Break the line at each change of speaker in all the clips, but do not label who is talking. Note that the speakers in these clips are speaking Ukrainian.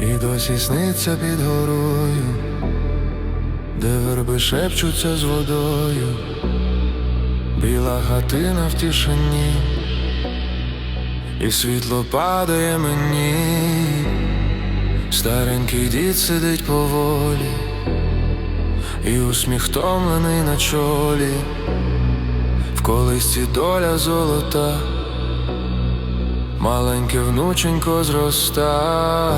І досі сниться під горою, де верби шепчуться з водою, біла хатина в тишині, і світло падає мені, старенький дід сидить поволі, і усміх втомлений на чолі, в колисці доля золота. Маленьке внученько зроста,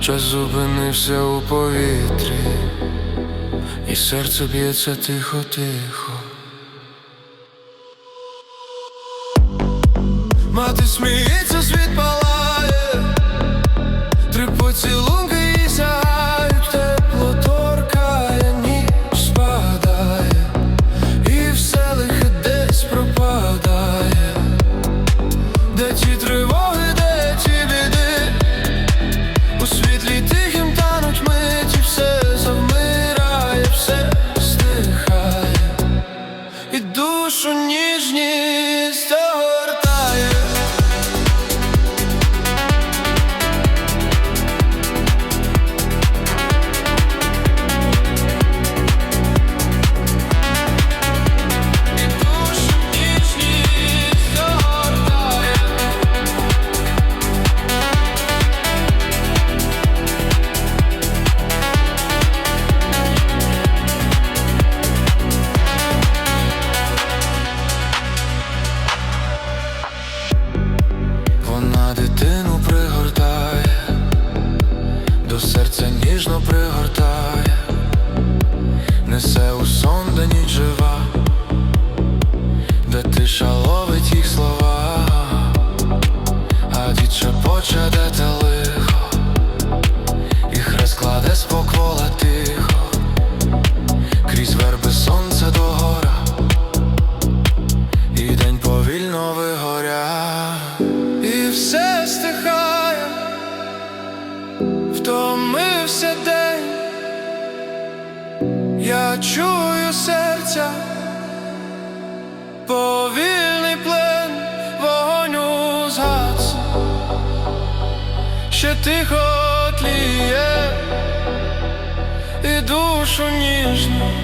час зупинився у повітрі, і серце б'ється тихо-тихо. But it's me, ніжно пригортає, несе у сон, де ніч жива, де тиша ловить їх слова, а дід шепоче, де втомився день, я чую серця, повільний плен, вогонь згас, ще тихо тліє, і душу ніжну